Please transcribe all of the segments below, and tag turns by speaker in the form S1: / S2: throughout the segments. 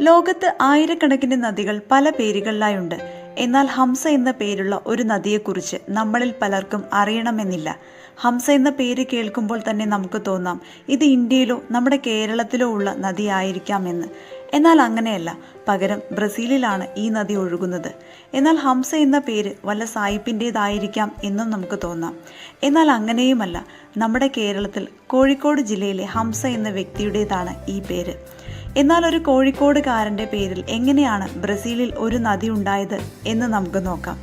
S1: ലോകത്ത് ആയിരക്കണക്കിന് നദികൾ പല പേരുകളിലായുണ്ട്. എന്നാൽ ഹംസ എന്ന പേരുള്ള ഒരു നദിയെക്കുറിച്ച് നമ്മളിൽ പലർക്കും അറിയണമെന്നില്ല. ഹംസ എന്ന പേര് കേൾക്കുമ്പോൾ തന്നെ നമുക്ക് തോന്നാം ഇത് ഇന്ത്യയിലോ നമ്മുടെ കേരളത്തിലോ ഉള്ള നദിയായിരിക്കാമെന്ന്. എന്നാൽ അങ്ങനെയല്ല പകരം ബ്രസീലിലാണ് ഈ നദി ഒഴുകുന്നത്. എന്നാൽ ഹംസ എന്ന പേര് വല്ല സായിപ്പിന്റേതായിരിക്കാം എന്നും നമുക്ക് തോന്നാം. എന്നാൽ അങ്ങനെയുമല്ല നമ്മുടെ കേരളത്തിൽ കോഴിക്കോട് ജില്ലയിലെ ഹംസ എന്ന വ്യക്തിയുടേതാണ് ഈ പേര്. എന്നാൽ ഒരു കോഴിക്കോടുകാരന്റെ പേരിൽ എങ്ങനെയാണ് ബ്രസീലിൽ ഒരു നദി ഉണ്ടായത് എന്ന് നമുക്ക് നോക്കാം.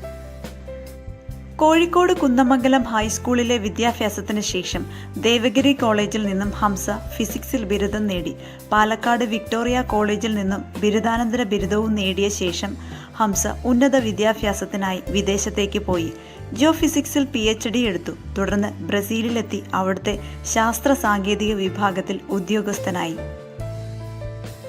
S1: കോഴിക്കോട് കുന്ദമംഗലം ഹൈസ്കൂളിലെ വിദ്യാഭ്യാസത്തിന് ശേഷം ദേവഗിരി കോളേജിൽ നിന്നും ഹംസ ഫിസിക്സിൽ ബിരുദം നേടി. പാലക്കാട് വിക്ടോറിയ കോളേജിൽ നിന്നും ബിരുദാനന്തര ബിരുദവും നേടിയ ശേഷം ഹംസ ഉന്നത വിദ്യാഭ്യാസത്തിനായി വിദേശത്തേക്ക് പോയി. ജിയോ ഫിസിക്സിൽ പി എച്ച് ഡി എടുത്തു. തുടർന്ന് ബ്രസീലിലെത്തി അവിടുത്തെ ശാസ്ത്ര സാങ്കേതിക വിഭാഗത്തിൽ ഉദ്യോഗസ്ഥനായി.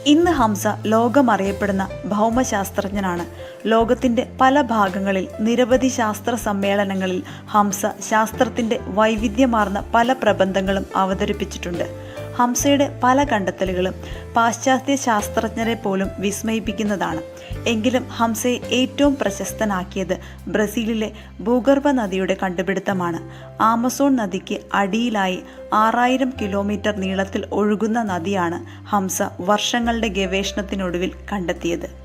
S1: ഇന്ന് ഹംസ ലോകമറിയപ്പെടുന്ന ഭൗമശാസ്ത്രജ്ഞനാണ്. ലോകത്തിന്റെ പല ഭാഗങ്ങളിൽ നിരവധി ശാസ്ത്ര സമ്മേളനങ്ങളിൽ ഹംസ ശാസ്ത്രത്തിന്റെ വൈവിധ്യമാർന്ന പല പ്രബന്ധങ്ങളും അവതരിപ്പിച്ചിട്ടുണ്ട്. ഹംസയുടെ പല കണ്ടെത്തലുകളും പാശ്ചാത്യ ശാസ്ത്രജ്ഞരെ പോലും വിസ്മയിപ്പിക്കുന്നതാണ്. എങ്കിലും ഹംസയെ ഏറ്റവും പ്രശസ്തനാക്കിയത് ബ്രസീലിലെ ഭൂഗർഭ നദിയുടെ കണ്ടുപിടുത്തമാണ്. ആമസോൺ നദിക്ക് അടിയിലായി ആറായിരം കിലോമീറ്റർ നീളത്തിൽ ഒഴുകുന്ന നദിയാണ് ഹംസ വർഷങ്ങളുടെ ഗവേഷണത്തിനൊടുവിൽ കണ്ടെത്തിയത്.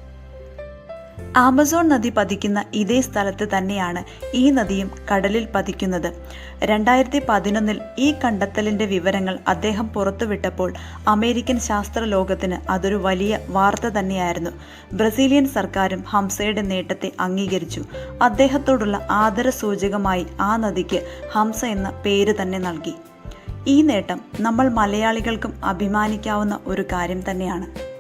S1: ആമസോൺ നദി പതിക്കുന്ന ഇതേ സ്ഥലത്ത് തന്നെയാണ് ഈ നദിയും കടലിൽ പതിക്കുന്നത്. രണ്ടായിരത്തി പതിനൊന്നിൽ ഈ കണ്ടെത്തലിന്റെ വിവരങ്ങൾ അദ്ദേഹം പുറത്തുവിട്ടപ്പോൾ അമേരിക്കൻ ശാസ്ത്ര ലോകത്തിന് അതൊരു വലിയ വാർത്ത തന്നെയായിരുന്നു. ബ്രസീലിയൻ സർക്കാരും ഹംസയുടെ നേട്ടത്തെ അംഗീകരിച്ചു. അദ്ദേഹത്തോടുള്ള ആദര സൂചകമായി ആ നദിക്ക് ഹംസ എന്ന പേര് തന്നെ നൽകി. ഈ നേട്ടം നമ്മൾ മലയാളികൾക്കും അഭിമാനിക്കാവുന്ന ഒരു കാര്യം തന്നെയാണ്.